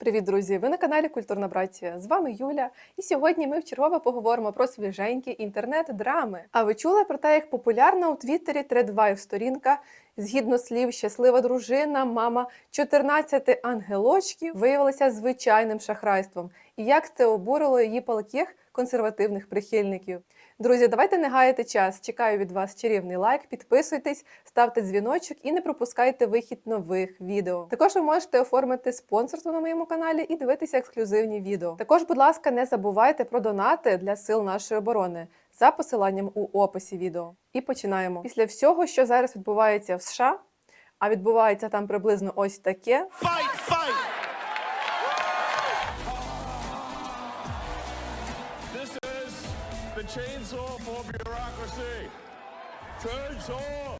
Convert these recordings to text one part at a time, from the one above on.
Привіт, друзі! Ви на каналі Культурна Братія. З вами Юля. І сьогодні ми вчергове поговоримо про свіженькі інтернет-драми. А ви чули про те, як популярна у Твіттері Тредвайв сторінка, згідно слів щаслива дружина, мама 14 ангелочків, виявилася звичайним шахрайством, і як це обурило її палких консервативних прихильників. Друзі, давайте не гаяти час. Чекаю від вас чарівний лайк, підписуйтесь, ставте дзвіночок і не пропускайте вихід нових відео. Також ви можете оформити спонсорство на моєму каналі і дивитися ексклюзивні відео. Також, будь ласка, не забувайте про донати для сил нашої оборони за посиланням у описі відео. І починаємо. Після всього, що зараз відбувається в США, а відбувається там приблизно ось таке. Fight, fight! Chainsaw for bureaucracy. Chainsaw!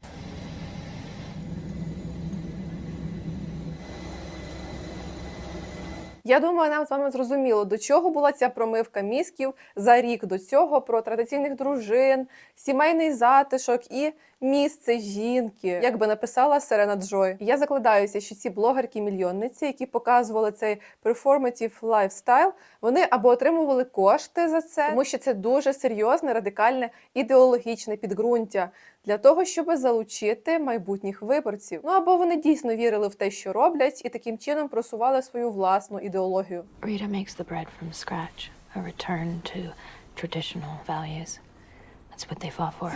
Я думаю, нам з вами зрозуміло, до чого була ця промивка мізків за рік до цього про традиційних дружин, сімейний затишок і місце жінки, як би написала Серена Джой. Я закладаюся, що ці блогерки-мільйонниці, які показували цей performative lifestyle, вони або отримували кошти за це, тому що це дуже серйозне, радикальне ідеологічне підґрунтя для того, щоб залучити майбутніх виборців. Ну або вони дійсно вірили в те, що роблять, і таким чином просували свою власну ідеологію. Rita makes the bread from scratch, a return to traditional values. That's what they fought for.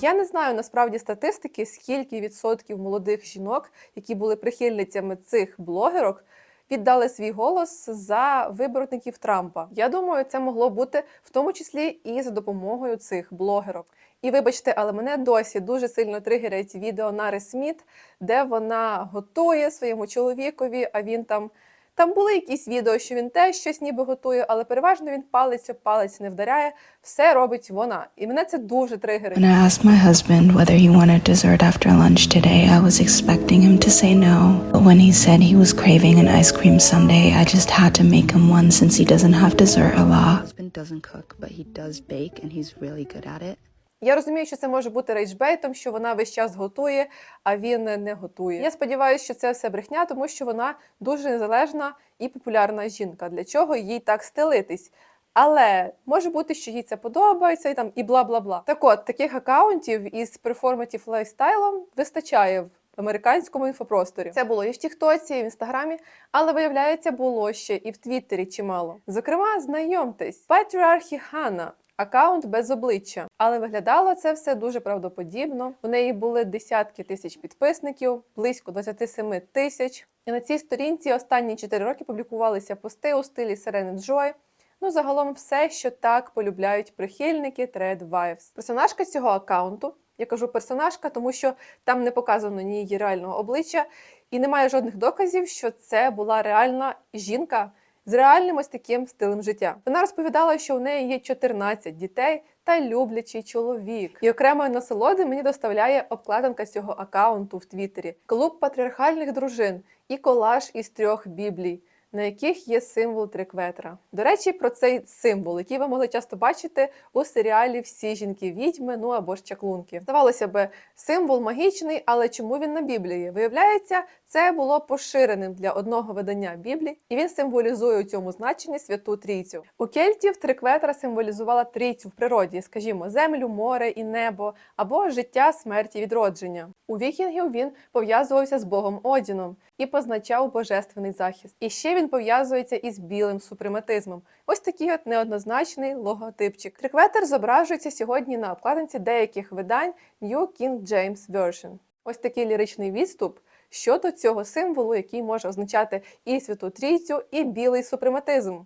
Я не знаю насправді статистики, скільки відсотків молодих жінок, які були прихильницями цих блогерок, віддали свій голос за виборників Трампа. Я думаю, це могло бути в тому числі і за допомогою цих блогерок. І вибачте, але мене досі дуже сильно тригерять відео Нари Сміт, де вона готує своєму чоловікові, а він там. Там були якісь відео, що він теж щось ніби готує, але переважно він палець об палець не вдаряє, все робить вона. І мене це дуже тригерить. When I asked my husband whether he wanted dessert after lunch today, I was expecting him to say no. But when he said he was craving an ice cream sundae, I just had to make him one since he doesn't have dessert a lot. My husband doesn't cook, but he does bake and he's really good at it. Я розумію, що це може бути рейджбейтом, що вона весь час готує, а він не готує. Я сподіваюся, що це все брехня, тому що вона дуже незалежна і популярна жінка. Для чого їй так стелитись? Але може бути, що їй це подобається, і там і бла бла бла. Так от таких акаунтів із перформатив лайфстайлом вистачає в американському інфопросторі. Це було і в Тіктоці, і в інстаграмі, але виявляється, було ще і в Твіттері чимало. Зокрема, знайомтесь, Патріархі Хана. Акаунт без обличчя, але виглядало це все дуже правдоподібно. У неї були десятки тисяч підписників, близько 27 тисяч. І на цій сторінці останні 4 роки публікувалися пости у стилі Сирени Джой. Ну, загалом все, що так полюбляють прихильники Thread Wives. Персонажка цього акаунту, я кажу персонажка, тому що там не показано ні її реального обличчя, і немає жодних доказів, що це була реальна жінка з реальним ось таким стилем життя. Вона розповідала, що у неї є 14 дітей та люблячий чоловік. І окремої насолоди мені доставляє обкладинка цього акаунту в Твіттері, клуб патріархальних дружин і колаж із трьох біблій. На яких є символ трикветра. До речі, про цей символ, який ви могли часто бачити у серіалі Всі жінки відьми, ну або ж чаклунки. Здавалося би, символ магічний, але чому він на Біблії? Виявляється, це було поширеним для одного видання Біблії, і він символізує у цьому значенні святу трійцю. У кельтів трикветра символізувала трійцю в природі, скажімо, землю, море і небо, або життя, смерть і відродження. У вікінгів він пов'язувався з богом Одіном і позначав божественний захист. І ще він пов'язується із білим супрематизмом. Ось такий от неоднозначний логотипчик. Трикветер зображується сьогодні на обкладинці деяких видань New King James Version. Ось такий ліричний відступ щодо цього символу, який може означати і Святу Трійцю, і білий супрематизм.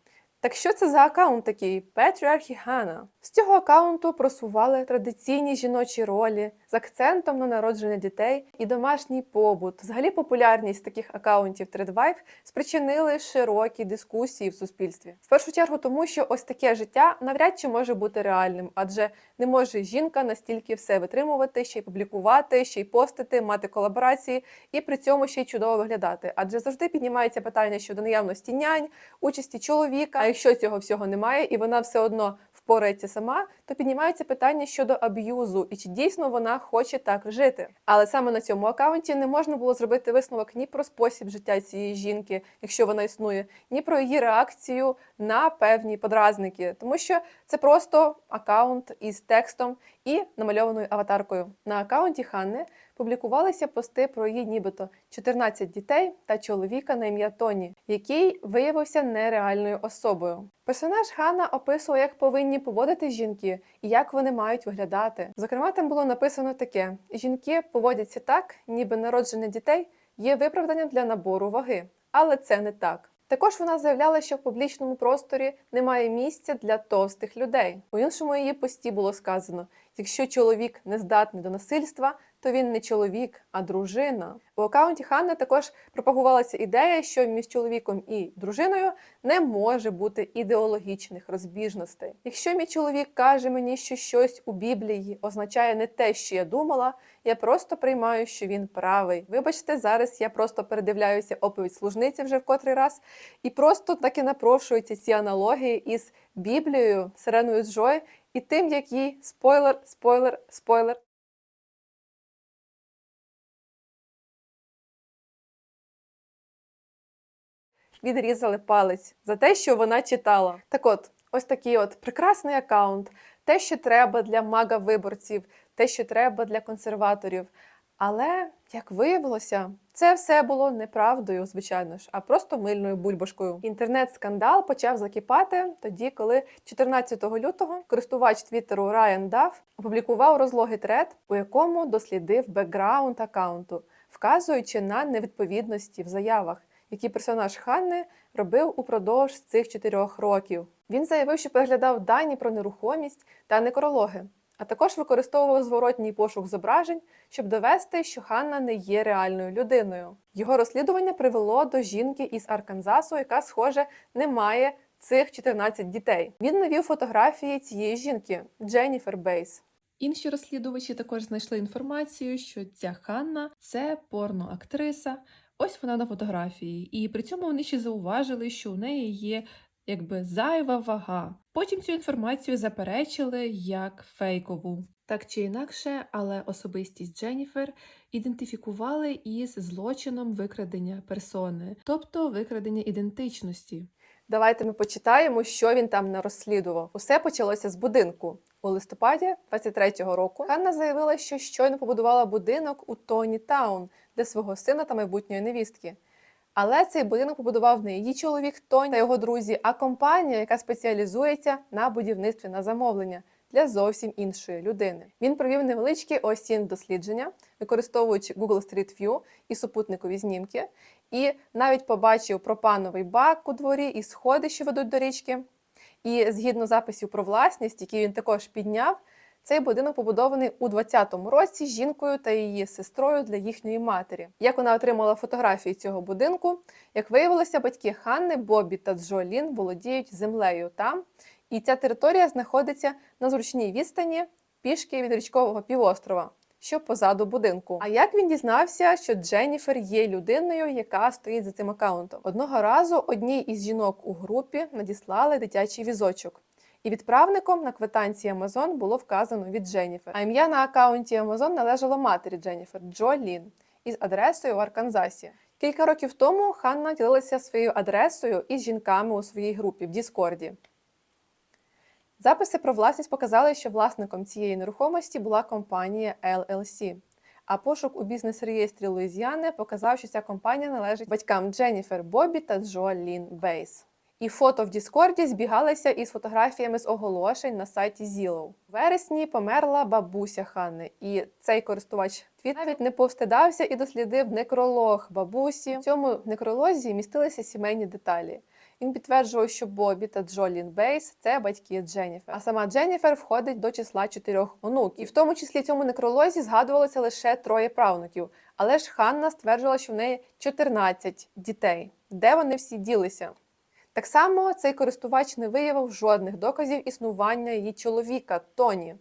Так що це за аккаунт такий Петріархі Хана? З цього аккаунту просували традиційні жіночі ролі з акцентом на народження дітей і домашній побут. Взагалі популярність таких аккаунтів ThreadWife спричинили широкі дискусії в суспільстві. В першу чергу, тому що ось таке життя навряд чи може бути реальним, адже не може жінка настільки все витримувати, ще й публікувати, ще й постити, мати колаборації і при цьому ще й чудово виглядати. Адже завжди піднімається питання щодо наявності нянь, участі чоловіка. Якщо цього всього немає, і вона все одно впорається сама, то піднімаються питання щодо аб'юзу і чи дійсно вона хоче так жити. Але саме на цьому акаунті не можна було зробити висновок ні про спосіб життя цієї жінки, якщо вона існує, ні про її реакцію на певні подразники, тому що це просто акаунт із текстом і намальованою аватаркою. На акаунті Ханни публікувалися пости про її нібито 14 дітей та чоловіка на ім'я Тоні, який виявився нереальною особою. Персонаж Ханна описував, як повинні поводити жінки і як вони мають виглядати. Зокрема, там було написано таке: жінки поводяться так, ніби народження дітей є виправданням для набору ваги, але це не так. Також вона заявляла, що в публічному просторі немає місця для товстих людей. У іншому її пості було сказано: якщо чоловік не здатний до насильства, то він не чоловік, а дружина. У акаунті Ханни також пропагувалася ідея, що між чоловіком і дружиною не може бути ідеологічних розбіжностей. Якщо мій чоловік каже мені, що щось у Біблії означає не те, що я думала, я просто приймаю, що він правий. Вибачте, зараз я просто передивляюся оповідь служниці вже в котрий раз, і просто так і напрошуються ці аналогії із Біблією, Сиреною з Жой і тим, як їй спойлер, спойлер, спойлер. Відрізали палець за те, що вона читала. Так от, ось такий от прекрасний аккаунт, те, що треба для мага-виборців, те, що треба для консерваторів. Але, як виявилося, це все було неправдою, звичайно ж, а просто мильною бульбашкою. Інтернет-скандал почав закипати тоді, коли 14 лютого користувач Твіттеру Райан Дафф опублікував розлогий трет, у якому дослідив бекграунд аккаунту, вказуючи на невідповідності в заявах, які персонаж Ханни робив упродовж цих чотирьох років. Він заявив, що переглядав дані про нерухомість та некрологи, а також використовував зворотній пошук зображень, щоб довести, що Ханна не є реальною людиною. Його розслідування привело до жінки із Арканзасу, яка, схоже, не має цих 14 дітей. Він навів фотографії цієї жінки Дженніфер Бейс. Інші розслідувачі також знайшли інформацію, що ця Ханна це порноактриса. Ось вона на фотографії, і при цьому вони ще зауважили, що у неї є якби зайва вага. Потім цю інформацію заперечили як фейкову. Так чи інакше, але особистість Дженніфер ідентифікували із злочином викрадення персони, тобто викрадення ідентичності. Давайте ми почитаємо, що він там не розслідував. Усе почалося з будинку. У листопаді 23-го року Ханна заявила, що щойно побудувала будинок у Тоні Таун для свого сина та майбутньої невістки. Але цей будинок побудував не її чоловік Тоні та його друзі, а компанія, яка спеціалізується на будівництві на замовлення для зовсім іншої людини. Він провів невеличкі осінь дослідження, використовуючи Google Street View і супутникові знімки, і навіть побачив пропановий бак у дворі і сходи, що ведуть до річки. І згідно записів про власність, які він також підняв, цей будинок побудований у 20-му році жінкою та її сестрою для їхньої матері. Як вона отримала фотографії цього будинку, як виявилося, батьки Ханни, Бобі та Джолін володіють землею там, і ця територія знаходиться на зручній відстані пішки від річкового півострова, що позаду будинку. А як він дізнався, що Дженніфер є людиною, яка стоїть за цим аккаунтом? Одного разу одній із жінок у групі надіслали дитячий візочок. І відправником на квитанції Amazon було вказано від Дженніфер. А ім'я на аккаунті Amazon належало матері Дженніфер Джо Лін із адресою в Арканзасі. Кілька років тому Ханна ділилася своєю адресою із жінками у своїй групі в Діскорді. Записи про власність показали, що власником цієї нерухомості була компанія LLC. А пошук у бізнес-реєстрі Луїзіани показав, що ця компанія належить батькам Дженніфер Бобі та Джо Лін Бейс. І фото в Діскорді збігалися із фотографіями з оголошень на сайті Zillow. У вересні померла бабуся Ханни, і цей користувач твіт навіть не повстидався і дослідив некролог бабусі. В цьому некролозі містилися сімейні деталі. Він підтверджував, що Бобі та Джолін Бейс це батьки Дженніфер. А сама Дженніфер входить до числа чотирьох онуків. І в тому числі в цьому некролозі згадувалося лише троє правнуків. Але ж Ханна стверджувала, що в неї 14 дітей. Де вони всі ділися? Так само цей користувач не виявив жодних доказів існування її чоловіка Тоні.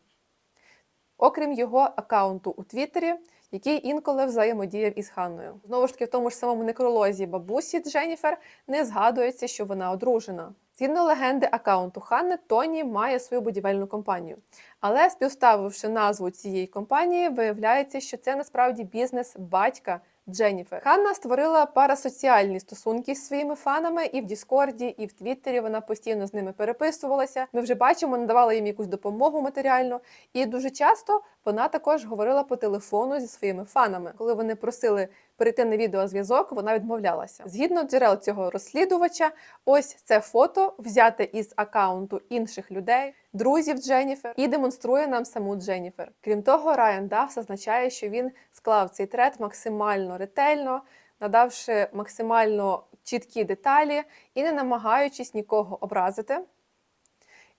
Окрім його аккаунту у Твіттері, який інколи взаємодіяв із Ханною. Знову ж таки, в тому ж самому некролозі бабусі Дженніфер не згадується, що вона одружена. Згідно легенди акаунту Ханни, Тоні має свою будівельну компанію. Але співставивши назву цієї компанії, виявляється, що це насправді бізнес батька Дженніфер. Ханна створила парасоціальні стосунки з своїми фанами і в Діскорді, і в Твіттері. Вона постійно з ними переписувалася. Ми вже бачимо, надавала їм якусь допомогу матеріальну. І дуже часто вона також говорила по телефону зі своїми фанами. Коли вони просили перейти на відеозв'язок, вона відмовлялася. Згідно джерел цього розслідувача, ось це фото взяте із акаунту інших людей, друзів Дженніфер, і демонструє нам саму Дженніфер. Крім того, Райан Даф зазначає, що він склав цей трет максимально ретельно, надавши максимально чіткі деталі і не намагаючись нікого образити.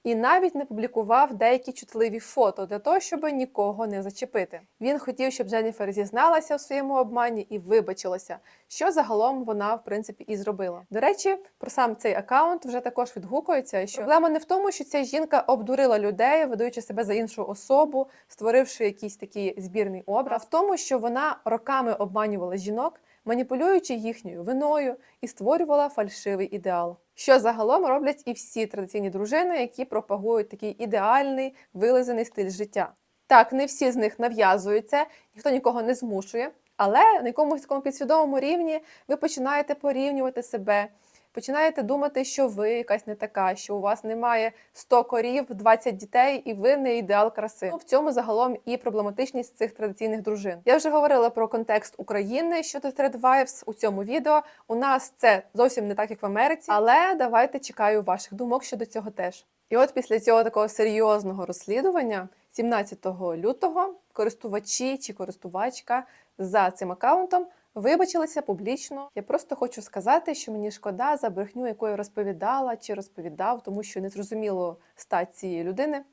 І навіть не публікував деякі чутливі фото для того, щоб нікого не зачепити. Він хотів, щоб Дженніфер зізналася у своєму обмані і вибачилася, що загалом вона в принципі і зробила. До речі, про сам цей аккаунт вже також відгукується. Що проблема не в тому, що ця жінка обдурила людей, видаючи себе за іншу особу, створивши якийсь такий збірний образ, а в тому, що вона роками обманювала жінок, маніпулюючи їхньою виною і створювала фальшивий ідеал. Що загалом роблять і всі традиційні дружини, які пропагують такий ідеальний вилизаний стиль життя. Так, не всі з них нав'язуються, ніхто нікого не змушує, але на якомусь такому підсвідомому рівні ви починаєте порівнювати себе, починаєте думати, що ви якась не така, що у вас немає 100 корів, 20 дітей, і ви не ідеал краси. Ну, в цьому загалом і проблематичність цих традиційних дружин. Я вже говорила про контекст України щодо Wives у цьому відео. У нас це зовсім не так, як в Америці, але давайте чекаю ваших думок щодо цього теж. І от після цього такого серйозного розслідування, 17 лютого, користувачі чи користувачка за цим аккаунтом вибачилися публічно. Я просто хочу сказати, що мені шкода за брехню, якою розповідала чи розповідав, тому що не зрозуміло стать цієї людини.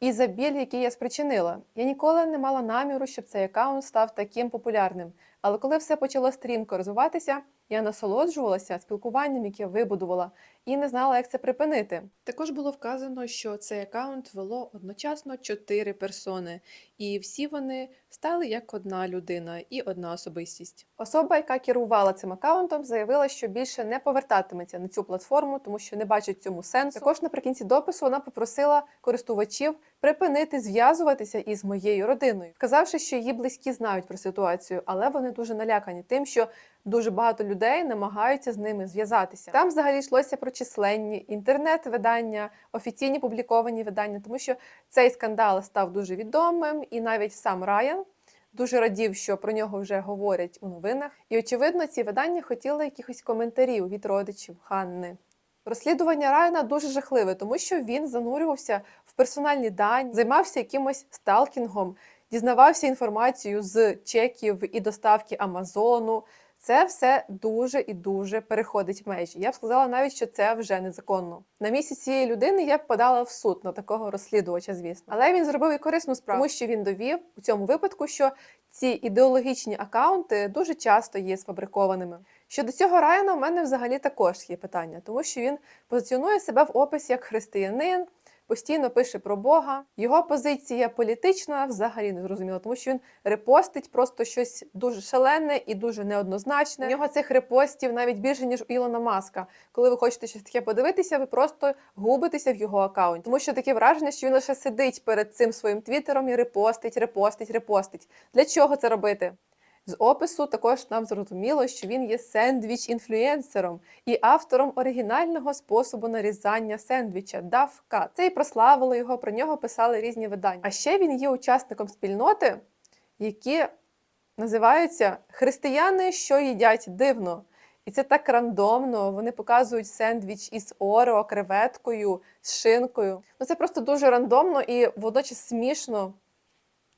І за біль, який я спричинила. Я ніколи не мала наміру, щоб цей аккаунт став таким популярним. Але коли все почало стрімко розвиватися, я насолоджувалася спілкуванням, яке вибудувала, і не знала, як це припинити. Також було вказано, що цей аккаунт вело одночасно чотири персони, і всі вони стали як одна людина і одна особистість. Особа, яка керувала цим аккаунтом, заявила, що більше не повертатиметься на цю платформу, тому що не бачить цьому сенсу. Також наприкінці допису вона попросила користувачів припинити зв'язуватися із моєю родиною, вказавши, що її близькі знають про ситуацію, але вони дуже налякані тим, що дуже багато людей намагаються з ними зв'язатися. Там взагалі йшлося про численні інтернет-видання, офіційні публіковані видання, тому що цей скандал став дуже відомим, і навіть сам Райан. Дуже радів, що про нього вже говорять у новинах, і очевидно, ці видання хотіли якихось коментарів від родичів Ханни. Розслідування Райана дуже жахливе, тому що він занурювався в персональні дані, займався якимось сталкінгом, дізнавався інформацію з чеків і доставки Амазону. Це все дуже і дуже переходить межі. Я б сказала навіть, що це вже незаконно. На місці цієї людини я б подала в суд на такого розслідувача, звісно. Але він зробив і корисну справу, тому що він довів у цьому випадку, що ці ідеологічні акаунти дуже часто є сфабрикованими. Щодо цього Райана, у мене взагалі також є питання, тому що він позиціонує себе в описі як християнин, постійно пише про Бога. Його позиція політична взагалі не зрозуміла, тому що він репостить просто щось дуже шалене і дуже неоднозначне. У нього цих репостів навіть більше ніж у Ілона Маска. Коли ви хочете щось таке подивитися, ви просто губитеся в його аккаунті. Тому що таке враження, що він лише сидить перед цим своїм твіттером і репостить, репостить, репостить. Для чого це робити? З опису також нам зрозуміло, що він є сендвіч-інфлюенсером і автором оригінального способу нарізання сендвіча Cut. Це і прославило його, про нього писали різні видання. А ще він є учасником спільноти, які називаються Християни, що їдять дивно. І це так рандомно. Вони показують сендвіч із орео, креветкою, з шинкою. Ну це просто дуже рандомно і водночас смішно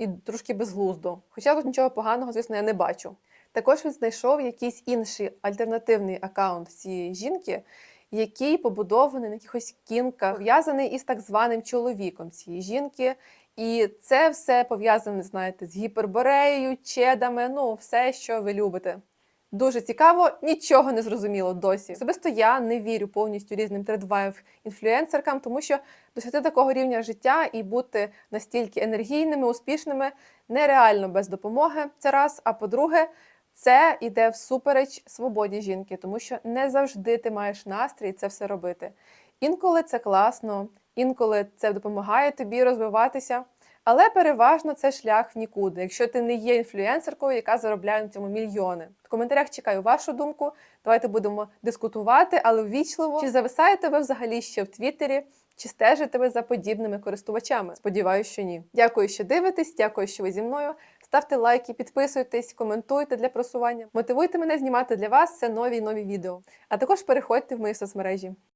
і трошки безглуздо. Хоча тут нічого поганого, звісно, я не бачу. Також він знайшов якийсь інший альтернативний аккаунт цієї жінки, який побудований на якихось кінках, пов'язаний із так званим чоловіком цієї жінки. І це все пов'язане, знаєте, з гіпербореєю, чедами, ну, все, що ви любите. Дуже цікаво, нічого не зрозуміло досі. Особисто я не вірю повністю різним тредвайв інфлюенсеркам, тому що досягти такого рівня життя і бути настільки енергійними, успішними нереально без допомоги. Це раз. А по-друге, це йде всупереч свободі жінки, тому що не завжди ти маєш настрій це все робити. Інколи це класно, інколи це допомагає тобі розвиватися. Але переважно це шлях в нікуди, якщо ти не є інфлюенсеркою, яка заробляє на цьому мільйони. В коментарях чекаю вашу думку. Давайте будемо дискутувати, але ввічливо. Чи зависаєте ви взагалі ще в Твіттері? Чи стежите ви за подібними користувачами? Сподіваюсь, що ні. Дякую, що дивитесь, дякую, що ви зі мною. Ставте лайки, підписуйтесь, коментуйте для просування. Мотивуйте мене знімати для вас це нові й нові відео. А також переходьте в мої соцмережі.